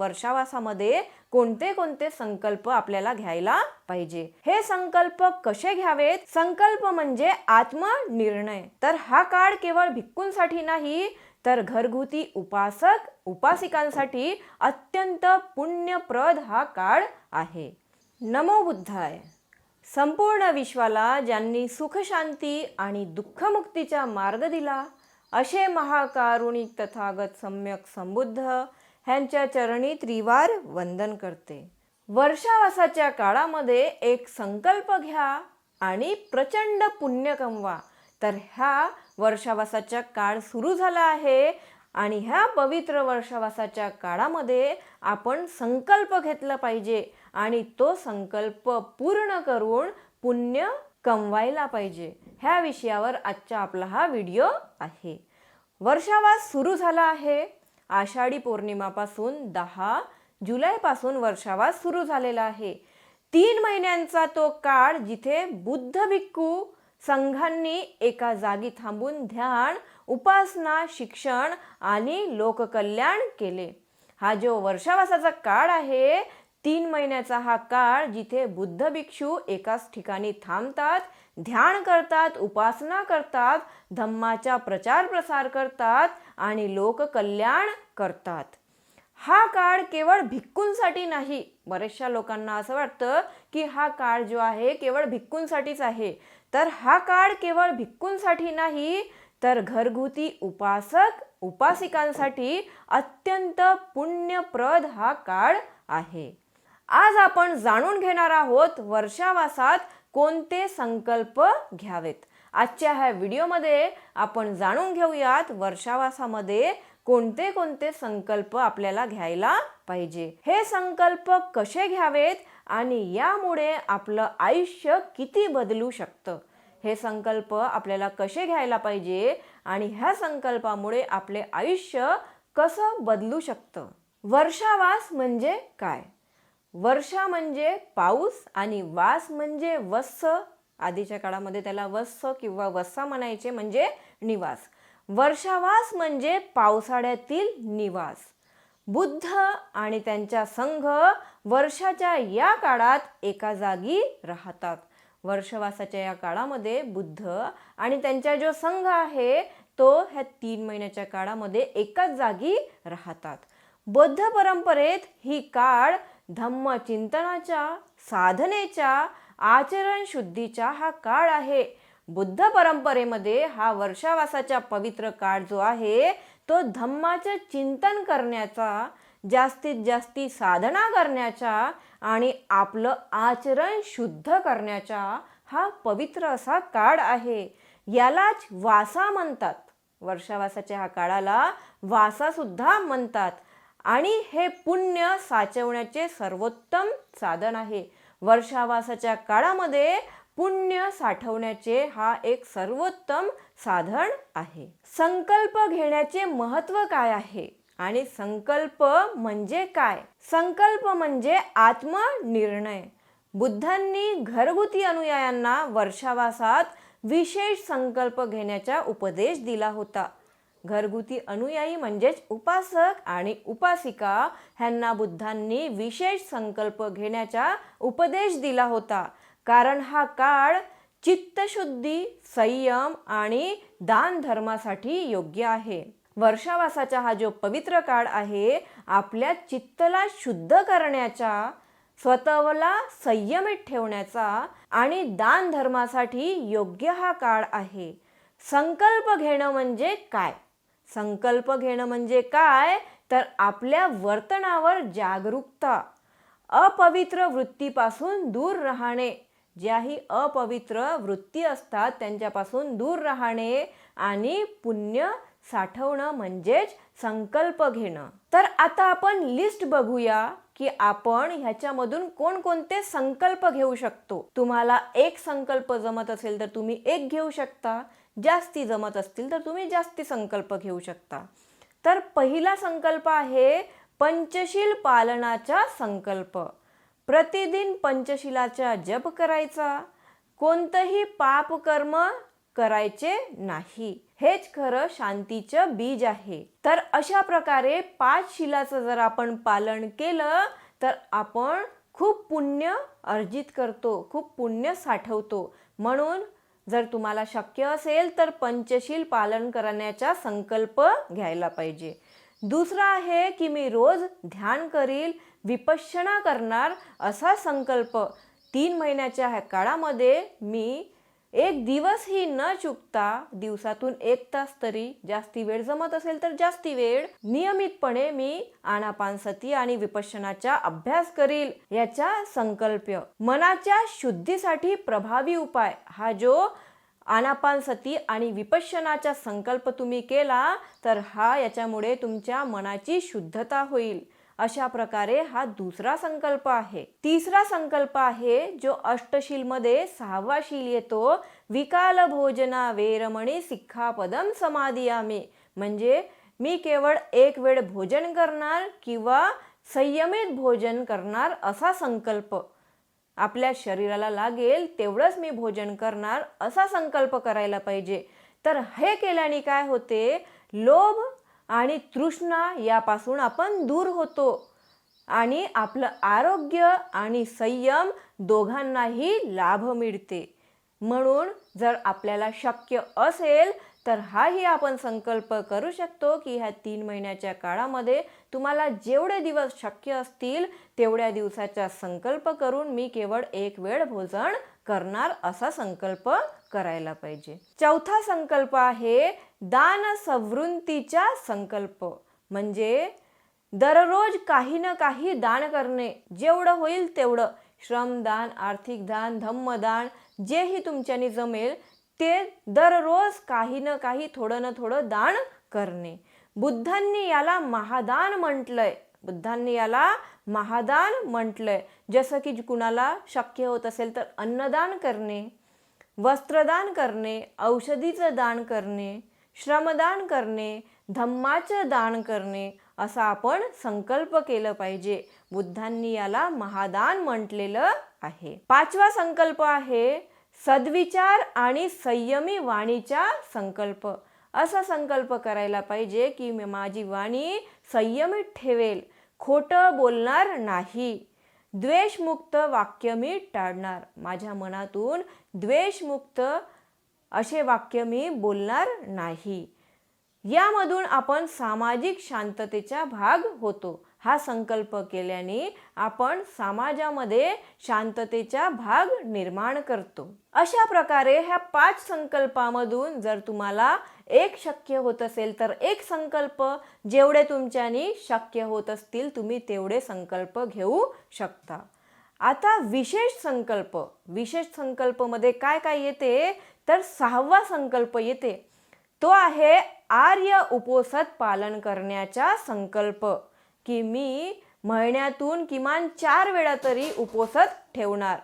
वर्षावासामध्ये कोणते कोणते संकल्प आपल्याला घ्यायला पाहिजे? हे संकल्प कसे घ्यावेत? संकल्प म्हणजे आत्मनिर्णय. तर हा काळ केवळ भिक्कूंसाठी नाही तर घरगुती उपासक उपासिकांसाठी अत्यंत पुण्यप्रद हा काळ आहे. नमो बुद्धाय. संपूर्ण विश्वाला ज्यांनी सुखशांती आणि दुःखमुक्तीचा मार्ग दिला असे महाकारुणिक तथागत सम्यक संबुद्ध ह्यांच्या चरणी त्रिवार वंदन करते. वर्षावासाच्या काळामध्ये एक संकल्प घ्या आणि प्रचंड पुण्य कमवा. तर ह्या वर्षावासाचा काळ सुरू झाला आहे आणि ह्या पवित्र वर्षावासाच्या काळामध्ये आपण संकल्प घेतला पाहिजे आणि तो संकल्प पूर्ण करून पुण्य कमवायला पाहिजे. ह्या विषयावर आजचा आपला हा व्हिडिओ आहे. वर्षावास सुरू झाला आहे. आषाढी पौर्णिमापासून दहा जुलैपासून वर्षावास सुरू झालेला आहे. तीन महिन्यांचा तो काळ जिथे बुद्ध भिक्खू संघांनी एका जागी थांबून ध्यान उपासना शिक्षण आणि लोककल्याण केले. हा जो वर्षावासाचा काळ आहे तीन महिन्याचा हा काळ जिथे बुद्ध भिक्षू एकाच ठिकाणी थांबतात ध्यान करतात उपासना करतात धम्माचा प्रचार प्रसार करतात आणि लोककल्याण करतात. हा काळ केवळ भिक्कूंसाठी नाही. बऱ्याचशा लोकांना असं वाटतं की हा काळ जो आहे केवळ भिक्कूंसाठीच आहे. तर हा काळ केवळ भिक्कूंसाठी नाही तर घरगुती उपासक उपासिकांसाठी अत्यंत पुण्यप्रद हा काळ आहे. आज आपण जाणून घेणार आहोत वर्षावासात कोणते संकल्प घ्यावेत? आजच्या ह्या व्हिडिओमध्ये आपण जाणून घेऊयात वर्षावासामध्ये कोणते कोणते संकल्प आपल्याला घ्यायला पाहिजे. हे संकल्प कसे घ्यावेत आणि यामुळे आपलं आयुष्य किती बदलू शकतं? हे संकल्प आपल्याला कसे घ्यायला पाहिजे आणि ह्या संकल्पामुळे आपले आयुष्य कसं बदलू शकतं? वर्षावास म्हणजे काय? वर्षा म्हणजे पाऊस आणि वास म्हणजे वत्स आधीच्या काळामध्ये त्याला वत्स किंवा वस्सा म्हणायचे म्हणजे निवास. वर्षावास म्हणजे पावसाळ्यातील निवास. बुद्ध आणि त्यांचा संघ वर्षाच्या या काळात एका जागी राहतात. वर्षवासाच्या या काळामध्ये बुद्ध आणि त्यांचा जो संघ आहे तो ह्या तीन महिन्याच्या काळामध्ये एकाच जागी राहतात. बौद्ध परंपरेत ही काळ धम्म चिंतनाच्या साधनेच्या आचरण शुद्धीचा हा काळ आहे. बुद्ध परंपरेमध्ये हा वर्षावासाचा पवित्र काळ जो आहे तो धम्माचं चिंतन करण्याचा जास्तीत जास्ती साधना करण्याचा आणि आपलं आचरण शुद्ध करण्याचा हा पवित्र असा काळ आहे. यालाच वासा म्हणतात. वर्षावासाच्या ह्या काळाला वासासुद्धा म्हणतात. आणि हे पुण्य साचवण्याचे सर्वोत्तम साधन आहे. वर्षावासाच्या काळामध्ये पुण्य साठवण्याचे हा एक सर्वोत्तम साधन आहे. संकल्प घेण्याचे महत्त्व काय आहे आणि संकल्प म्हणजे काय? संकल्प म्हणजे आत्मनिर्णय. बुद्धांनी घरगुती अनुयायांना वर्षावासात विशेष संकल्प घेण्याचा उपदेश दिला होता. घरगुती अनुयायी म्हणजेच उपासक आणि उपासिका ह्यांना बुद्धांनी विशेष संकल्प घेण्याचा उपदेश दिला होता. कारण हा काळ चित्तशुद्धी संयम आणि दान धर्मासाठी योग्य आहे. वर्षावासाचा हा जो पवित्र काळ आहे आपल्या चित्तला शुद्ध करण्याचा स्वतःला संयमित ठेवण्याचा आणि दान धर्मासाठी योग्य हा काळ आहे. संकल्प घेणं म्हणजे काय? संकल्प घेणं म्हणजे काय? तर आपल्या वर्तनावर जागरूकता. अपवित्र वृत्तीपासून दूर राहणे. ज्याही अपवित्र वृत्ती असतात त्यांच्यापासून दूर राहणे आणि पुण्य साठवणं म्हणजेच संकल्प घेणं. तर आता आपण लिस्ट बघूया. की आपण ह्याच्यामधून कोणकोणते संकल्प घेऊ शकतो. तुम्हाला एक संकल्प जमत असेल तर तुम्ही एक घेऊ शकता. जास्ती जमत असतील तर तुम्ही जास्ती संकल्प घेऊ शकता. तर पहिला संकल्प आहे पंचशील पालनाचा संकल्प. प्रतिदिन पंचशिलाचा जप करायचा. कोणतंही पाप कर्म करायचे नाही. हेच खरं शांतीचं बीज आहे. तर अशा प्रकारे पाच शिलाचं जर आपण पालन केलं तर आपण खूप पुण्य अर्जित करतो खूप पुण्य साठवतो. म्हणून जर तुम्हाला शक्य असेल तर पंचशील पालन करण्याचा संकल्प घ्यायला पाहिजे. दुसरा आहे की मी रोज ध्यान करील विपश्यना करणार असा संकल्प. तीन महिन्याच्या ह्या काळामध्ये मी एक दिवसही न चुकता दिवसातून एक तास तरी जास्ती वेळ जमत असेल तर जास्ती वेळ नियमितपणे मी आनापानसती आणि विपश्यनाचा अभ्यास करील याचा संकल्प. मनाच्या शुद्धीसाठी प्रभावी उपाय. हा जो आनापानसती आणि विपश्यनाचा संकल्प तुम्ही केला तर हा याच्यामुळे तुमच्या मनाची शुद्धता होईल. अशा प्रकारे हा दुसरा संकल्प आहे. तिसरा संकल्प आहे जो अष्टशील मध्ये सहावा शील येतो. विकाल भोजना वेरमणी सिक्खापदम समाधियामी. म्हणजे मी केवळ एक वेळ भोजन करणार किंवा संयमित भोजन करणार असा संकल्प. आपल्या शरीराला लागेल तेवढंच मी भोजन करणार असा संकल्प करायला पाहिजे. तर हे केल्याने काय होते? लोभ आणि तृष्णा यापासून आपण दूर होतो. आणि आपलं आरोग्य आणि संयम दोघांनाही लाभ मिळते. म्हणून जर आपल्याला शक्य असेल तर हाही आपण संकल्प करू शकतो की ह्या तीन महिन्याच्या काळामध्ये तुम्हाला जेवढे दिवस शक्य असतील तेवढ्या दिवसाचा संकल्प करून मी केवळ एक वेळ भोजन करणार असा संकल्प करायला पाहिजे. चौथा संकल्प आहे दान सवृत्तीचा संकल्प. म्हणजे दररोज काही ना काही दान करणे. जेवढं होईल तेवढं. श्रमदान आर्थिक दान धम्मदान जेही तुमच्यानी जमेल ते दररोज काही ना काही थोडं ना थोडं दान करणे. बुद्धांनी याला महादान म्हटलंय. बुद्धांनी याला महादान म्हटलंय. जसं की कुणाला शक्य होत असेल तर अन्नदान करणे. वस्त्रदान करणे औषधीचं दान करणे श्रमदान करणे धम्माचं दान करणे असा आपण संकल्प केलं पाहिजे. बुद्धांनी याला महादान म्हटलेलं आहे. पाचवा संकल्प आहे सद्विचार आणि संयमी वाणीचा संकल्प. असा संकल्प करायला पाहिजे की मी माझी वाणी संयमित ठेवेल. खोटं बोलणार नाही. द्वेषमुक्त वाक्य मी टाळणार. माझ्या मनातून द्वेषमुक्त असे वाक्य मी बोलणार नाही. यामधून आपण सामाजिक शांततेचा भाग होतो. हा संकल्प केल्याने आपण समाजामध्ये शांततेचा भाग निर्माण करतो. अशा प्रकारे ह्या पाच संकल्पामधून जर तुम्हाला एक शक्य होत असेल तर एक संकल्प जेवढे तुमच्यानी शक्य होत असतील तुम्ही तेवढे संकल्प घेऊ शकता. आता विशेष संकल्प विशेष संकल्पमध्ये काय काय येते? तर सहावा संकल्प येते. तो आहे आर्य उपोसत पालन करण्याचा संकल्प. की मी महिन्यातून किमान चार वेळा तरी उपोसत ठेवणार.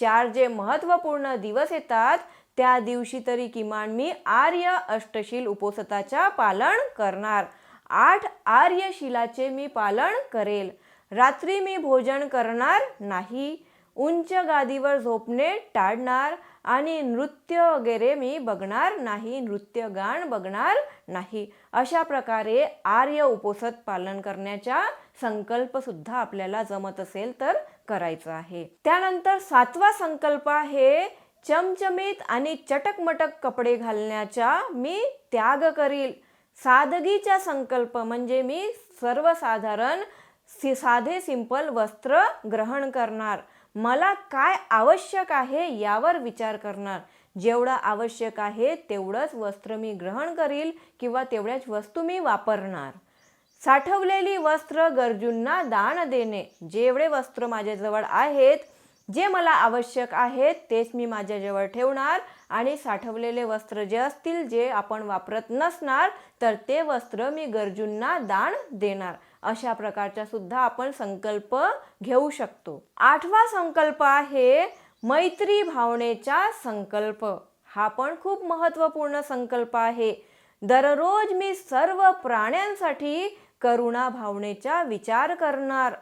चार जे महत्त्वपूर्ण दिवस येतात त्या दिवशी तरी किमान मी आर्य अष्टशील उपोसताच्या पालन करणार. आठ आर्यशिलाचे मी पालन करेल. रात्री मी भोजन करणार नाही. उंच गादीवर झोपणे टाळणार. आणि नृत्य वगैरे मी बघणार नाही नृत्य गाण बघणार नाही. अशा प्रकारे आर्य उपोसत पालन करण्याचा संकल्प सुद्धा आपल्याला जमत असेल तर करायचं आहे. त्यानंतर सातवा संकल्प आहे चमचमीत आणि चटकमटक कपडे घालण्याचा मी त्याग करील. सादगीचा संकल्प म्हणजे मी सर्वसाधारण सि साधे सिंपल वस्त्र ग्रहण करणार. मला काय आवश्यक आहे यावर विचार करणार. जेवढं आवश्यक आहे तेवढंच वस्त्र मी ग्रहण करील किंवा तेवढ्याच वस्तू मी वापरणार. साठवलेली वस्त्र गरजूंना दान देणे. जेवढे वस्त्र माझ्याजवळ आहेत जे मला आवश्यक आहेत तेच मी माझ्याजवळ ठेवणार. आणि साठवलेले वस्त्र जे असतील जे आपण वापरत नसणार तर ते वस्त्र मी गरजूंना दान देणार. अशा प्रकारच्या सुद्धा आपण संकल्प घेऊ शकतो. आठवा संकल्प आहे मैत्री भावनेचा संकल्प. हा पण खूप महत्त्वपूर्ण संकल्प आहे. दररोज मी सर्व प्राण्यांसाठी करुणा भावनेचा विचार करणार.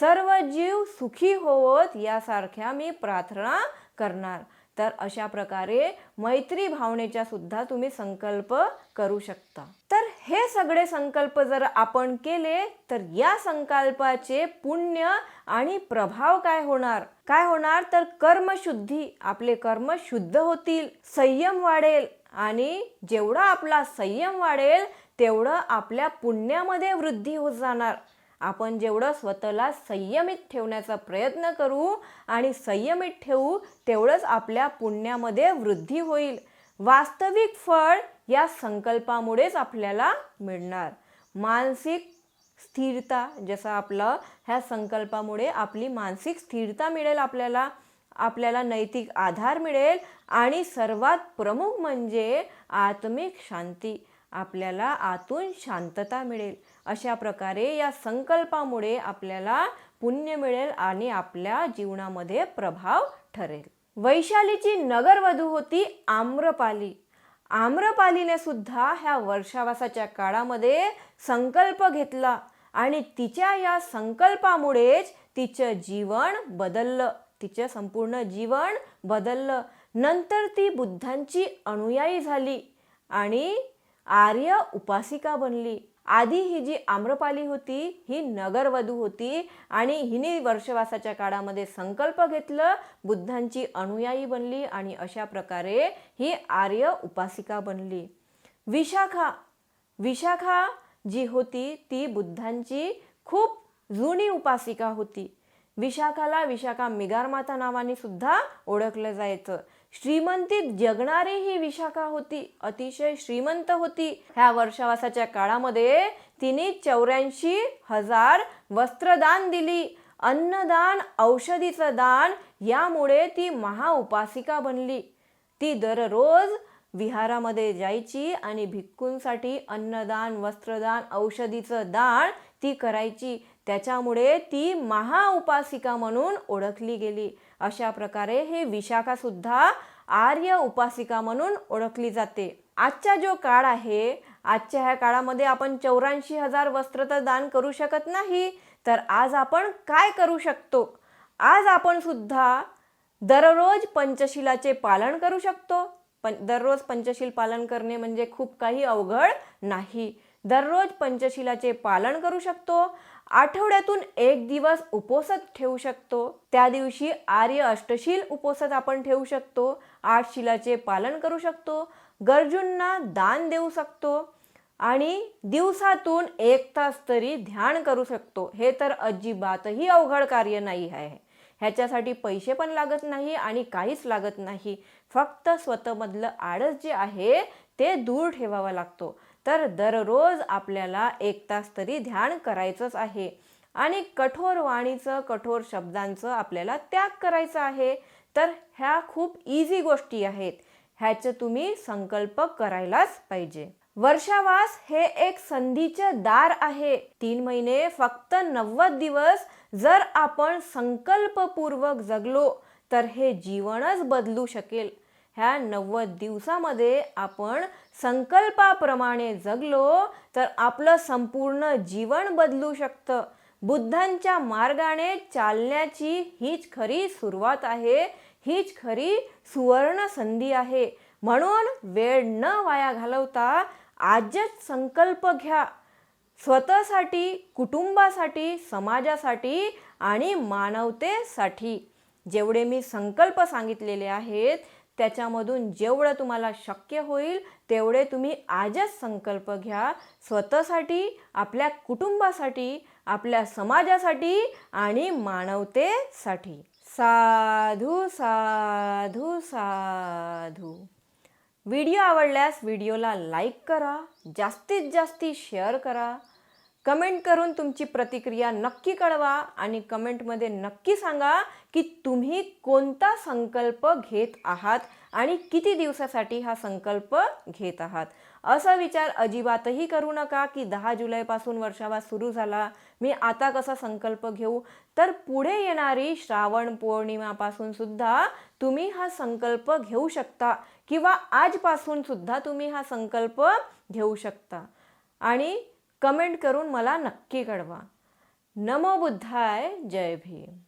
सर्व जीव सुखी होवत यासारख्या मी प्रार्थना करणार. तर अशा प्रकारे मैत्री भावनेचा सुद्धा तुम्ही संकल्प करू शकता. तर हे सगळे संकल्प जर आपण केले तर या संकल्पाचे पुण्य आणि प्रभाव काय होणार? काय होणार? तर कर्मशुद्धी आपले कर्म शुद्ध होतील संयम वाढेल आणि जेवढा आपला संयम वाढेल तेवढं आपल्या पुण्यामध्ये वृद्धी होत जाणार. आपण जेवढं स्वतःला संयमित ठेवण्याचा प्रयत्न करू आणि संयमित ठेवू तेवढंच आपल्या पुण्यामध्ये वृद्धी होईल. वास्तविक फळ या संकल्पामुळेच आपल्याला मिळणार. मानसिक स्थिरता जसं आपलं ह्या संकल्पामुळे आपली मानसिक स्थिरता मिळेल आपल्याला आपल्याला नैतिक आधार मिळेल आणि सर्वात प्रमुख म्हणजे आत्मिक शांती. आपल्याला आतून शांतता मिळेल. अशा प्रकारे या संकल्पामुळे आपल्याला पुण्य मिळेल आणि आपल्या जीवनामध्ये प्रभाव ठरेल. वैशालीची नगरवधू होती आम्रपाली. आम्रपालीने सुद्धा ह्या वर्षावासाच्या काळामध्ये संकल्प घेतला आणि तिच्या या संकल्पामुळेच तिचं जीवन बदललं. तिचं संपूर्ण जीवन बदललं. नंतर ती बुद्धांची अनुयायी झाली आणि आर्य उपासिका बनली. आधी ही जी आम्रपाली होती ही नगरवधू होती आणि हिने वर्षवासाच्या काळामध्ये संकल्प घेतलं बुद्धांची अनुयायी बनली आणि अशा प्रकारे ही आर्य उपासिका बनली. विशाखा विशाखा जी होती ती बुद्धांची खूप जुनी उपासिका होती. विशाखाला विशाखा मिगारमाता नावाने सुद्धा ओळखलं जायचं. श्रीमंतीत जगणारी ही विशाखा होती अतिशय श्रीमंत होती. ह्या वर्षावासाच्या काळामध्ये तिने चौऱ्याऐंशी हजार वस्त्रदान दिली. अन्नदान औषधीचं दान यामुळे ती महाउपासिका बनली. ती दररोज विहारामध्ये जायची आणि भिक्खूंसाठी अन्नदान वस्त्रदान औषधीचं दान ती करायची. त्याच्यामुळे ती महाउपासिका म्हणून ओळखली गेली. अशा प्रकारे हे विशाखा सुद्धा आर्य उपासिका म्हणून ओळखली जाते. आजचा जो काळ आहे आजच्या ह्या काळामध्ये आपण चौऱ्याऐंशी हजार वस्त्र तर दान करू शकत नाही तर आज आपण काय करू शकतो? आज आपण सुद्धा दररोज पंचशिलाचे पालन करू शकतो. पण दररोज पंचशील पालन करणे म्हणजे खूप काही अवघड नाही. दररोज पंचशिलाचे पालन करू शकतो. आठवड्यातून एक दिवस उपोसत ठेवू शकतो. त्या दिवशी आर्य अष्टशील उपोसत आपण ठेवू शकतो. आठ शिलाचे पालन करू शकतो. गरजूंना दान देऊ शकतो. आणि दिवसातून एक तास तरी ध्यान करू शकतो. हे तर अजिबातही अवघड कार्य नाही आहे. ह्याच्यासाठी पैसे पण लागत नाही आणि काहीच लागत नाही. फक्त स्वतःमधलं आळस जे आहे ते दूर ठेवावा लागतो. तर दररोज आपल्याला एक तास तरी ध्यान करायचंच आहे. आणि कठोर वाणीचं कठोर शब्दांचं आपल्याला त्याग करायचा आहे. तर ह्या खूप इझी गोष्टी आहेत. ह्याचं तुम्ही संकल्प करायलाच पाहिजे. वर्षावास हे एक संधीचे दार आहे. तीन महिने फक्त नव्वद दिवस जर आपण संकल्पपूर्वक जगलो तर हे जीवनच बदलू शकेल. ह्या नव्वद दिवसामध्ये आपण संकल्पाप्रमाणे जगलो तर आपलं संपूर्ण जीवन बदलू शकतं. बुद्धांच्या मार्गाने चालण्याची हीच खरी सुरुवात आहे हीच खरी सुवर्ण संधी आहे. म्हणून वेळ न वाया घालवता आजच संकल्प घ्या. स्वतःसाठी कुटुंबासाठी समाजासाठी आणि मानवतेसाठी. जेवढे मी संकल्प सांगितलेले आहेत त्याच्यामधून जेवढं तुम्हाला शक्य होईल तेवढे तुम्ही आजच संकल्प घ्या. स्वतःसाठी आपल्या कुटुंबासाठी आपल्या समाजासाठी आणि मानवतेसाठी. साधू साधू साधू. व्हिडिओ आवडल्यास व्हिडिओला लाईक करा जास्तीत जास्ती शेअर करा. कमेंट करून तुमची प्रतिक्रिया नक्की कळवा आणि कमेंटमध्ये नक्की सांगा की तुम्ही कोणता संकल्प घेत आहात आणि किती दिवसासाठी हा संकल्प घेत आहात. असा विचार अजिबातही करू नका की दहा जुलैपासून वर्षावास सुरू झाला मी आता कसा संकल्प घेऊ? तर पुढे येणारी श्रावण पौर्णिमापासून सुद्धा तुम्ही हा संकल्प घेऊ शकता किंवा आजपासून सुद्धा तुम्ही हा संकल्प घेऊ शकता. आणि कमेंट करून मला नक्की कळवा. नमो बुद्धाय जय भीम.